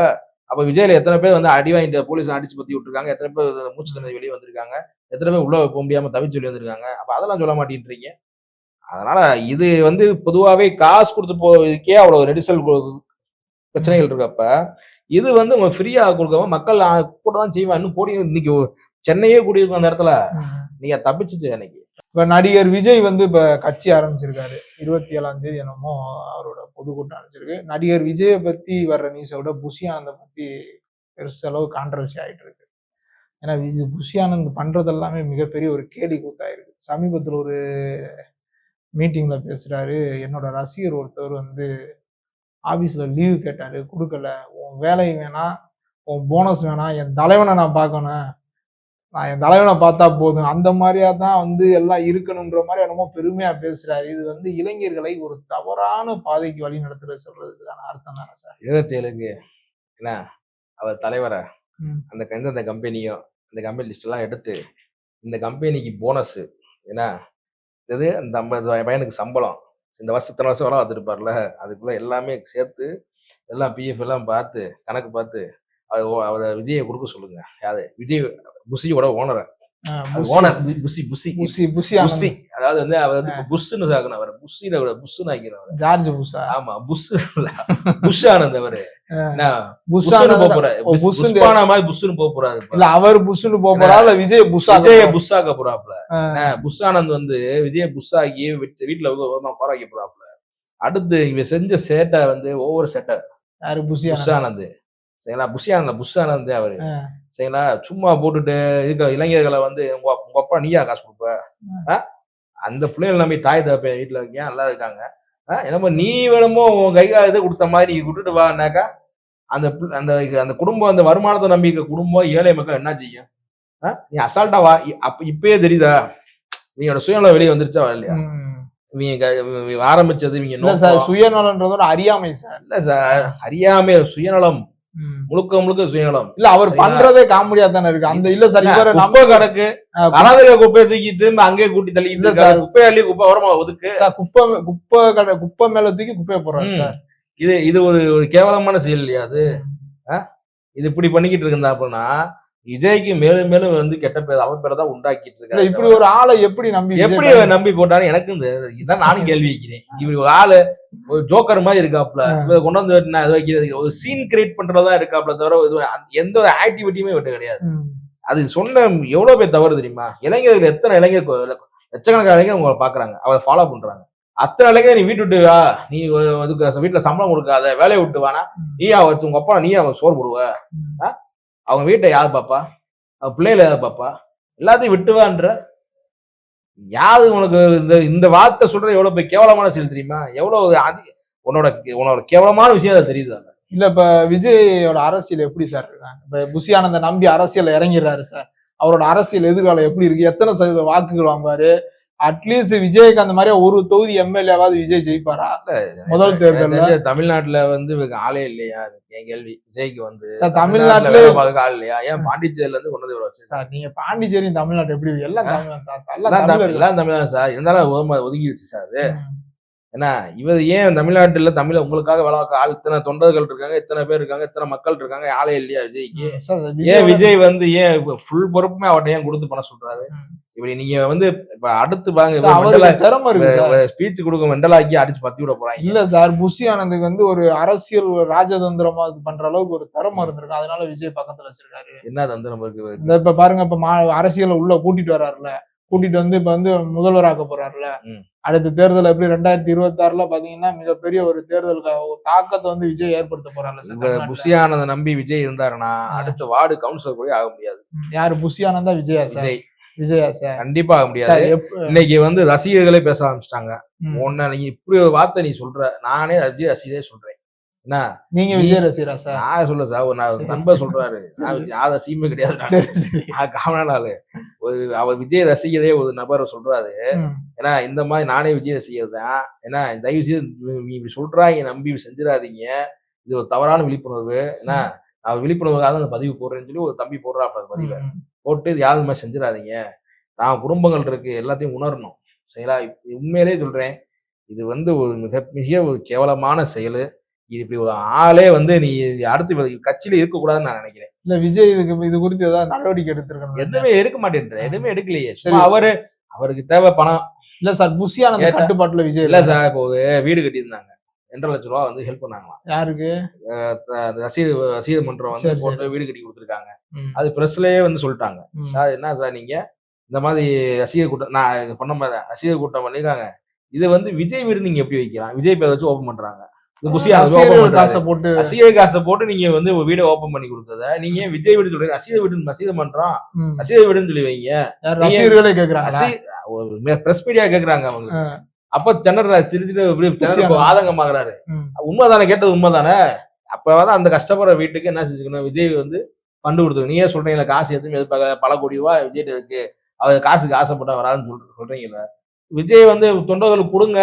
அப்ப விஜய்ல எத்தனை பேர் வந்து அடி வாங்கிட்டு போலீஸ் அடிச்சு பத்தி விட்டுருக்காங்க எத்தனை பேர் மூச்சு தண்ணி வெளியே வந்திருக்காங்க எத்தனை பேர் உள்ள போக முடியாம தவிச்சு வெளியே வந்திருக்காங்க அப்ப அதெல்லாம் சொல்ல மாட்டேன்றீங்க. அதனால இது வந்து பொதுவாவே காசு கொடுத்து போறதுக்கே அவ்வளவு நெரிசல் பிரச்சனைகள் இருக்கப்ப இது வந்து உங்க ஃப்ரீயா கொடுக்காம மக்கள் கூட தான் செய்வாங்க இன்னும் போடி இன்னைக்கு சென்னையே கூடியிருக்கும் அந்த இடத்துல. நீங்க தப்பிச்சுச்சு அன்னைக்கு. இப்ப நடிகர் விஜய் வந்து இப்ப கட்சி ஆரம்பிச்சிருக்காரு. இருபத்தி ஏழாம் தேதி என்னமோ அவரோட பொதுக்கூட்டம் ஆரம்பிச்சிருக்கு. நடிகர் விஜயை பத்தி வர்ற நியூஸை விட புஷி ஆனந்தை பத்தி பெருசளவு கான்ட்ரவர்சி ஆயிட்டு இருக்கு. ஏன்னா விஜய் புஷி ஆனந்த் பண்றது எல்லாமே மிகப்பெரிய ஒரு கேலி கூத்தாயிருக்கு. சமீபத்தில் ஒரு மீட்டிங்ல பேசுறாரு. என்னோட ரசிகர் ஒருத்தர் வந்து ஆபீஸ்ல லீவு கேட்டாரு. கொடுக்கல. உன் வேலை வேணாம். உன் போனஸ் வேணாம். என் தலைவனை நான் பார்க்கணும். நான் என் தலைவனை பார்த்தா போதும். அந்த மாதிரியா தான் வந்து எல்லாம் இருக்கணுன்ற மாதிரி என்னமோ பெருமையா பேசுறாரு. இது வந்து இளைஞர்களை ஒரு தவறான பாதைக்கு வழி நடத்துறது சொல்றதுக்கான அர்த்தம் தானே சார்? இருபத்தேழுக்கு என்ன? அவர் தலைவரை. அந்த எந்தெந்த கம்பெனியோ அந்த கம்பெனி லிஸ்ட் எல்லாம் எடுத்து இந்த கம்பெனிக்கு போனஸ் என்ன? இது அந்த ஐம்பது பையனுக்கு சம்பளம். இந்த வருஷம் இத்தனை வருஷம் வேலை பார்த்துருப்பார்ல அதுக்குள்ள எல்லாமே சேர்த்து எல்லாம் பிஎஃப் எல்லாம் பார்த்து கணக்கு பார்த்து அது அவரை விஜயை கொடுக்க சொல்லுங்க. யாரு? விஜய் புஷியோட ஓனரை புஷி- ஓனர் புஷி புஷி. புஷி புஷி புஷி. அதாவது வந்து அவர் வந்து புஷ்ன்னு சாக்கணும் அவர். புஷின விட புஷ்ன்னு ஆக்கணும் ஜார்ஜ் புஷா ஆமா புஷ் இல்ல. புஷ் ஆனந்த் அவரு. புஷ் ஆனந்த் போக போறாரு. புஷ்- புஷ்பானா மாதிரி புஷ்ன்னு போக போறாரு. இல்ல அவர் புஷ்னு போக போறா இல்ல விஜய் புஷா விஜய புஷ்ஷாக்க போறாப்ல என்ன, புஷ் ஆனந்த் வந்து விஜய புஷ்ஷாக்கி வீட்டு- வீட்டுல குறை வைக்க போறாப்ல அடுத்து இவன் செஞ்ச சேட்டை வந்து ஒவ்வொரு சேட்டை. யாரு? புஷி புஷ் ஆனந்த் சரிங்களா புஷ் ஆனந்த் புஷ் ஆனந்த் அவரு. சரிங்களா சும்மா போட்டுட்டு இருக்க இளைஞர்களை வந்து உங்க உங்க அப்பா நீயா காசு கொடுப்ப? அந்த பிள்ளைகள் நம்பி தாய் தப்ப வீட்டுல இருக்கேன் நல்லா இருக்காங்க என்னமோ நீ வேணுமோ உன் கை கால் இது கொடுத்த மாதிரி நீ விட்டுட்டு வானாக்கா அந்த அந்த அந்த குடும்பம் அந்த வருமானத்தை நம்பி இருக்க குடும்பம் ஏழை மக்கள் என்ன செய்யும்? நீ அசால்ட்டா வா அப்ப இப்பயே தெரியுதா நீங்களோட சுயநலம் வெளியே வந்துருச்சா ம். இவங்க ஆரம்பிச்சது இவங்க. சுயநலன்றதோட அறியாமை சார் இல்ல சார் அறியாமே சுயநலம். முழுக்க முழுக்க சுயநலம். இல்ல அவர்? பண்றதே காமெடியா தானே இருக்கு. அந்த இல்ல சார் இவரை நம்ம கணக்கு அனாதைய குப்பையை தூக்கிட்டு அங்கேயே கூட்டி தள்ளிட்டு இல்ல. சார். குப்பை அள்ளி குப்பை ஓரமா ஒதுக்கு. சார் குப்பை குப்பை கடை குப்பை மேல தூக்கி குப்பையை போடுறாரு ம். சார். இது இது ஒரு ஒரு கேவலமான செயல் இல்லையா அது? இது இப்படி பண்ணிக்கிட்டு இருந்தா அப்படின்னா விஜய்க்கு மேலும் மேலும் வந்து கெட்ட பேர் அவ பேரை தான் உண்டாக்கிட்டு இருக்காரு. இப்படி ஒரு ஆளை எப்படி நம்பி எப்படி நம்பி போட்டான்னு எனக்கு இந்த இதான் நானும் கேள்வி வைக்கிறேன். இப்படி ஒரு ஆளு ஒரு ஜோக்கர் மாதிரி இருக்காப்ல கொண்டு வந்து நான் இது வைக்கிறது ஒரு சீன் கிரியேட் பண்றதா இருக்காப்ல தவிர எந்த ஒரு ஆக்டிவிட்டியுமே விட்டு கிடையாது. அது சொன்ன எவ்வளவு பேர் தவறு தெரியுமா? இளைஞர்கள் எத்தனை இளைஞர் லட்சக்கணக்கான இளைஞர் உங்களை பாக்குறாங்க அவரை ஃபாலோ பண்றாங்க. அத்தனை இளைஞர் நீ வீட்டு விட்டு வா. நீ அதுக்கு வீட்டுல சம்பளம் கொடுக்காத வேலையை விட்டு வானா. நீ அவ உங்க அப்பா நீ அவன் சோறு போடுவ. அவங்க வீட்டை யார் பாப்பா? அவன் பிள்ளைகளை யார் பாப்பா? எல்லாத்தையும் விட்டுவான்ற? யாரு உனக்கு இந்த இந்த வார்த்தை சொல்ற எவ்வளவு போய் கேவலமான செயல் தெரியுமா? எவ்வளவு அதி உன்னோட உன்னோட கேவலமான விஷயம் அது தெரியுது? அதுல. இல்ல இப்ப விஜயோட அரசியல் எப்படி சார்? இப்ப புஷியானந்த நம்பி அரசியல் இறங்கிடுறாரு சார். அவரோட அரசியல் எதிர்காலம் எப்படி இருக்கு? எத்தனை சதவீத வாக்குகள் வாங்குவாரு? அட்லீஸ்ட் விஜய்க்கு அந்த மாதிரி ஒரு தொகுதி எம்எல்ஏவாவது விஜய் ஜெயிப்பாரா? முதல் தெரிஞ்ச தமிழ்நாட்டுல வந்து ஆளே இல்லையா? என் கேள்வி. விஜய்க்கு வந்து சார், தமிழ்நாட்டுல ஆள் இல்லையா? ஏன் பாண்டிச்சேரியில இருந்து கொண்டு வந்து சார் நீங்க பாண்டிச்சேரி தமிழ்நாடு எப்படி எல்லாம் தமிழ் த- எல்லாம் எல்லாம் தமிழ் தமிழர்கள். எல்லாம் தமிழ் தான் சார். இருந்தாலும் ஒதுங்க- ஒதுங்கிடுச்சு சார் அது. ம். என்ன இவர் ஏன் தமிழ்நாட்டுல தமிழ உங்களுக்காக வேலை ஆள் இத்தனை தொண்டர்கள் இருக்காங்க இத்தனை பேர் இருக்காங்க இத்தனை மக்கள் இருக்காங்க ஆளே இல்லையா விஜய்க்கு? ஏன் விஜய் வந்து ஏன் ஃபுல் பொறுப்புமே அவர்ட்ட ஏன் கொடுத்து பண்ண சொல்றாரு. இப்படி நீங்க வந்து இப்ப அடுத்து பாருங்க சார், அவருக்கு திறமை இருக்கு ஸ்பீச் கொடுக்க மெண்டலாக்கி அடிச்சு பத்தி விட போறாங்க. இல்ல சார் புஷி ஆனந்துக்கு வந்து ஒரு அரசியல் ராஜதந்திரமா இது பண்ற அளவுக்கு ஒரு திறமை இருந்திருக்கு. அதனால விஜய் பக்கத்துல வச்சிருக்காரு. என்ன தந்திரம் இருக்கு இந்த இப்ப பாருங்க இப்ப அரசியல உள்ள கூட்டிட்டு வர்றாருல. கூட்டிட்டு வந்து இப்ப வந்து முதல்வர் ஆக்க போறாருல. அடுத்த தேர்தல் எப்படி ரெண்டாயிரத்தி இருபத்தி ஆறுல பாத்தீங்கன்னா மிகப்பெரிய ஒரு தேர்தலுக்கு தாக்கத்தை வந்து விஜய் ஏற்படுத்த போறாருல. புஷியானதை நம்பி விஜய் இருந்தாருன்னா. அடுத்த வார்டு கவுன்சிலர் கூட ஆக முடியாது. யாரு? புஷி ஆனந்தா விஜயா சார்? விஜய். விஜயா சார். கண்டிப்பா ஆக முடியாது. இன்னைக்கு வந்து ரசிகர்களே பேச ஆரம்பிச்சிட்டாங்க. ம். உன்ன நீ இப்படி ஒரு வார்த்தை நீ சொல்ற நானே விஜய் ரசிகரே சொல்றேன். என்ன? நீங்க விஜய் ரசிகரா சார்? நான் சொல்ல சார்? நான். நண்பர் சொல்றாரு. யாத சீமே கிடையாது. நான். காமனான ஆளு ஒரு அவர் விஜய் ரசிகரே ஒரு நபர் சொல்றாரு. ஏன்னா இந்த மாதிரி நானே விஜய் ரசிகர் தான். ஏன்னா தயவு செய்து நீ இப்படி சொல்றாங்க நம்பி செஞ்சிடாதீங்க. இது ஒரு தவறான விழிப்புணர்வு. ஏன்னா நான் விழிப்புணர்வுக்காக அந்த பதிவு போடுறேன்னு சொல்லி ஒரு தம்பி போடுறாப்ப அந்த பதிவை. போட்டு இது யாரும் செஞ்சிடாதீங்க? நான் குடும்பங்கள் இருக்கு எல்லாத்தையும் உணரணும். சரிங்களா? உண்மையிலே சொல்றேன் இது வந்து ஒரு மிக மிக ஒரு கேவலமான செயல். இது இப்படி ஒரு ஆளே வந்து நீ அடுத்து கட்சியில இருக்கக்கூடாதுன்னு நான் நினைக்கிறேன். இல்ல விஜய் இதுக்கு இது குறித்து ஏதாவது நடவடிக்கை எடுத்திருக்கணும் எதுவுமே எடுக்க மாட்டேன்ற எதுவுமே எடுக்கலையே. சரி. அவரு அவருக்கு தேவை பணம் இல்ல சார் புஷி ஆனந்த கேட்டா- கட்டுப்பாட்டுல விஜய் இல்ல சார் இப்போ வீடு கட்டியிருந்தாங்க. ரெண்டரை லட்ச ரூபா வந்து ஹெல்ப் பண்ணாங்களாம். யாருக்கு? ரசீது ரசீது மன்றம் வந்து. போட்டு வீடு கட்டி கொடுத்துருக்காங்க. அது பிரஸ்லயே வந்து சொல்லிட்டாங்க. சார் என்ன சார் நீங்க? இந்த மாதிரி ரசிகர் கூட்டம் நான் பண்ண மாதிரி ரசிகர் கூட்டம் பண்ணிருக்காங்க. இது வந்து விஜய் வீடு நீங்க எப்படி வைக்கலாம்? விஜய் பேர் வச்சு ஓபன் பண்றாங்க. காசை போட்டு ரசிகர் காசை போட்டு நீங்க வந்து ஒரு வீடை ஓபன் பண்ணி கொடுத்தத நீங்க விஜய் வீடு சொல்றீங்க? ரசிகர் வீடு ரசீது பண்றோம் ரசிகர் வீடுன்னு சொல்லி வைங்க. ரசிகர்களே கேக்குறாங்க பிரஸ் மீடியா கேக்குறாங்க அவங்க. அப்ப திணற திருச்சிட்டு இப்படி திணற. ஆதங்கமாகறாரு. உண்மைதானே கேட்டது உண்மைதானே? அப்பதான் அந்த கஷ்டப்படுற வீட்டுக்கு என்ன செஞ்சுக்கணும்? விஜய் வந்து ஃபண்டு கொடுத்து நீயே சொல்றீங்களா காசு எதுவுமே எதிர்பார்க்க பல கோடி ரூபாய் விஜய் இருக்கு. அவர் காசுக்கு ஆசைப்பட்டா வராதுன்னு சொல்ற சொல்றீங்கல்ல. விஜய் வந்து தொண்டர்களுக்கு கொடுங்க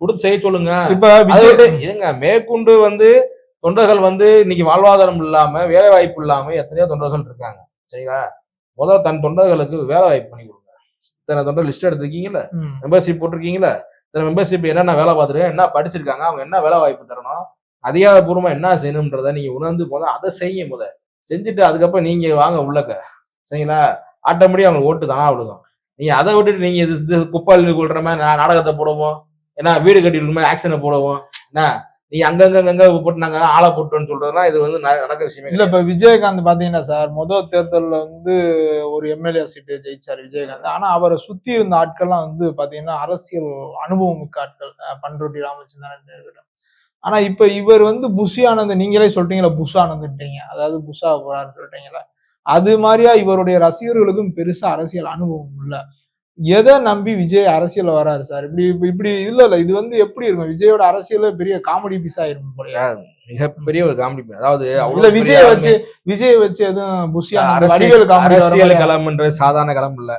கொடுத்து செய்ய சொல்லுங்க. ஏங்க மேற்கொண்டு வந்து தொண்டர்கள் வந்து இன்னைக்கு வாழ்வாதாரம் இல்லாம வேலை வாய்ப்பு இல்லாம எத்தனையோ தொண்டர்கள் இருக்காங்க. சரிங்களா? முதல்ல தன் தொண்டர்களுக்கு வேலை வாய்ப்பு பண்ணி கொடுங்க. இத்தனை தொண்டர் லிஸ்ட் எடுத்திருக்கீங்கல்ல? ம், மெம்பர்ஷிப் போட்டிருக்கீங்களா இந்த மெம்பர்ஷிப் என்னென்ன வேலை பார்த்துருக்காங்க என்ன படிச்சிருக்காங்க அவங்க என்ன வேலை வாய்ப்பு தரணும் அதிகாரப்பூர்வமாக என்ன செய்யணுன்றதை நீங்கள் உணர்ந்து போதும் அதை செய்ய முத செஞ்சுட்டு அதுக்கப்புறம் நீங்கள் வாங்க உள்ளக்க. சரிங்களா? ஆட்டோமேட்டிக் அவங்க ஓட்டு தானா விழுகும். நீங்கள் அதை விட்டுட்டு நீங்கள் இது இது கொள்கிற மாதிரி நாடகத்தை போடுவோம் ஏன்னா வீடு கட்டி மாதிரி ஆக்ஷனை போடுவோம் என்ன நீங்க அங்கங்க அங்கங்க போட்டு நாங்க ஆளை போட்டோம்னு சொல்றதுலாம் இது வந்து ந- நடக்கிற விஷயமே இல்ல இப்ப விஜயகாந்த் பாத்தீங்கன்னா சார் முதல் தேர்தல்ல வந்து ஒரு எம்எல்ஏ சீட்டு ஜெயிச்சார் விஜயகாந்த். ஆனா அவரை சுத்தி இருந்த ஆட்கள்லாம் வந்து பாத்தீங்கன்னா அரசியல் அனுபவம் மிக்க ஆட்கள். பண்ருட்டி ராமச்சந்திரன் ஆனா இப்ப இவர் வந்து புஷி ஆனந்த் நீங்களே சொல்றீங்களா புஷ் ஆனந்த்ட்டீங்க அதாவது புஷா போறான்னு சொல்றீங்களா அது மாதிரியா இவருடைய ரசிகர்களுக்கும் பெருசா அரசியல் அனுபவம் இல்ல. எதை நம்பி விஜய் அரசியல் வராரு சார்? இப்படி இப்ப- இப்படி இல்ல இல்ல. இது வந்து எப்படி இருக்கும்? விஜயோட அரசியல் பெரிய காமெடி பீஸ் ஆயிருக்கும் போலயே. மிகப்பெரிய ஒரு காமெடி அதாவது அவ்வளவு இல்ல விஜய. வச்சு விஜய் வச்சு எதுவும் புஷியா அரசியல் அரசியல் களம்ன்றது சாதாரண களம் இல்ல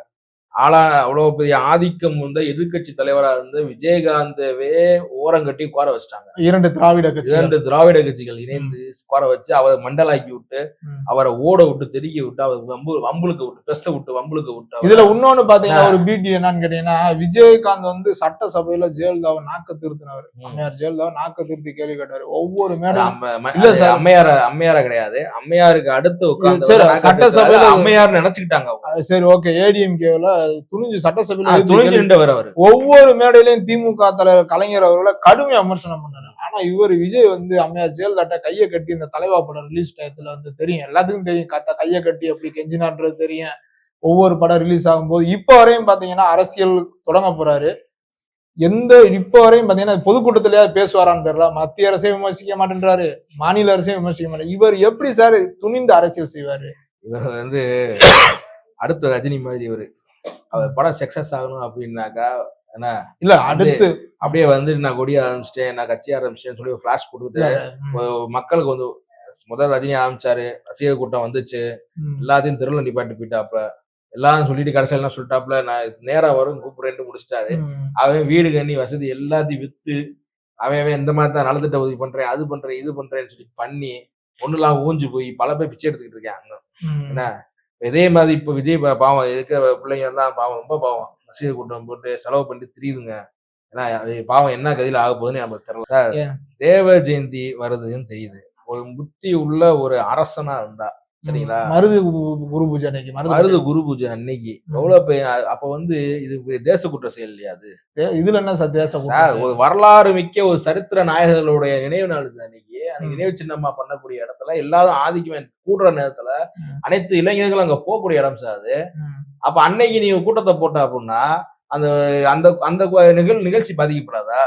ஆளா அவ்வளவு பெரிய ஆதிக்கம் வந்து எதிர்க்கட்சி தலைவரா இருந்து விஜயகாந்தவே ஓரம் கட்டி உட்கார வச்சுட்டாங்க. இரண்டு திராவிட கட்சி இரண்டு திராவிட கட்சிகள் இணைந்து உட்கார வச்சு அவரை மண்டலாக்கி விட்டு. அவரை ஓட விட்டு தெருக்கி விட்டு அவர் வம்பு வம்புலுக்கு விட்டு பெஸ்ட விட்டு வம்புலுக்கு விட்டு இதுல இன்னொன்னு பாத்தீங்கன்னா ஒரு பிடி என்னன்னு கேட்டீங்கன்னா விஜயகாந்த் வந்து சட்டசபையில ஜெயலலிதாவை நாக்க திருத்தினவர். அம்மையார் ஜெயலலிதாவை நாக்க திருத்தி கேள்வி கேட்டாரு ஒவ்வொரு மேடம் இல்ல சார். அம்மையார அம்மையார கிடையாது. அம்மையாருக்கு அடுத்து உட்கார்ந்து சட்டசபையில- அம்மையார் நினைச்சுக்கிட்டாங்க சரி ஓகே ஏடிஎம்கேல துணிஞ்சு சட்டசபையில துணிஞ்சு நின்றவர் அவரு. ஒவ்வொரு மேடையிலயும் திமுக தலைவர் கலைஞர் அவர்களை கடுமையா விமர்சனம் பண்ணாரு. ஆனா இவர் விஜய் வந்து அம்மையார் ஜெயலலிதா கையை கட்டி இந்த தலைவா படம் ரிலீஸ் டயத்துல வந்து தெரியும். எல்லாத்துக்கும் தெரியும். கத்த கையை கட்டி எப்படி கெஞ்சினான்றது தெரியும். ஒவ்வொரு படம் ரிலீஸ் ஆகும்போது இப்ப வரையும் பாத்தீங்கன்னா அரசியல் தொடங்க போறாரு. எந்த இப்ப வரையும் பாத்தீங்கன்னா பொதுக்கூட்டத்திலேயாவது பேசுவாரான்னு தெரியல. மத்திய அரசே விமர்சிக்க மாட்டேன்றாரு. மாநில அரசே விமர்சிக்க மாட்டேன். இவர் எப்படி சார் துணிந்து அரசியல் செய்வாரு? இவர் வந்து அடுத்த ரஜினி மாதிரி இவரு. அவர் படம் சக்சஸ் ஆகணும் அப்படின்னாக்கா என்ன? இல்ல அடுத்து. அப்படியே வந்து நான் கொடி ஆரம்பிச்சிட்டேன் நான் கட்சி ஆரம்பிச்சிட்டேன்னு சொல்லி ஃபிளாஷ் கொடுத்துட்டு மக்களுக்கு வந்து முதல் ரஜினி ஆரம்பிச்சாரு ரசிகர் கூட்டம் வந்துச்சு எல்லாத்தையும் தெருவில் நிப்பாட்டி போயிட்டாப்ல. எல்லாம் சொல்லிட்டு கடைசியில் என்ன சொல்லிட்டாப்ல நான் நேரா வரும் கூப்பிடுறேன்ட்டு முடிச்சிட்டாரு. அவன் வீடு கண்ணி வசதி எல்லாத்தையும் வித்து அவன் அவன் இந்த மாதிரி தான் நலத்திட்ட உதவி பண்றேன் அது பண்றேன் இது பண்றேன்னு சொல்லி பண்ணி ஒண்ணுலாம் ஊஞ்சு போய் பல பேர் பிச்சை எடுத்துக்கிட்டு இருக்காங்க. ம். என்ன? இதே மாதிரி இப்ப விஜய் பாவம் இருக்கிற பிள்ளைங்க தான் பாவம் ரொம்ப பாவம். ரசிகர் கூட்டம் போட்டு செலவு பண்ணிட்டு தெரியுதுங்க. ஏன்னா அது பாவம் என்ன கதியில ஆக போகுதுன்னு நமக்கு தெரியல. சார்? தேவ ஜெயந்தி வருதுன்னு தெரியுது. ஒரு புத்தி உள்ள ஒரு அரசனா இருந்தா சரிங்களா? மருது குரு பூஜை அன்னைக்கு மருது குரு பூஜை அன்னைக்கு. எவ்வளவு அப்ப வந்து இது தேச குற்ற செயல் இல்லையா அது. இதுல என்ன சார் தேச? ஒரு வரலாறு மிக்க ஒரு சரித்திர நாயகர்களுடைய நினைவு நாள் அன்னைக்கு. அன்னைக்கு. நினைவு சின்னமா பண்ணக்கூடிய இடத்துல எல்லாரும் ஆதிக்கம் கூடுற நேரத்துல. அனைத்து இளைஞர்களும் அங்க போகக்கூடிய இடம் சார் அது. அப்ப அன்னைக்கு நீங்க கூட்டத்தை போட்ட அப்படின்னா அந்த அந்த அந்த நிகழ் நிகழ்ச்சி பாதிக்கப்படாதா?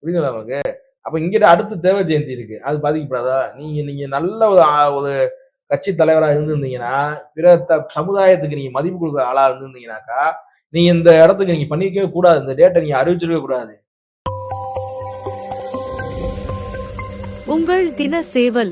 புரியுதுங்களா நமக்கு அப்ப இங்கிட்ட அடுத்து தேவ ஜெயந்தி இருக்கு. அது பாதிக்கப்படாதா? நீங்க நீங்க நல்ல ஒரு கட்சி தலைவரா இருந்திருந்தீங்கன்னா பிற த- சமுதாயத்துக்கு நீங்க மதிப்பு கொடுக்குற ஆளா இருந்திருந்தீங்கன்னாக்கா நீங்க இந்த இடத்துக்கு நீங்க பண்ணிக்கவே கூடாது. இந்த டேட்டை நீங்க அறிவிச்சிருக்க கூடாது. உங்கள் தின சேவல்.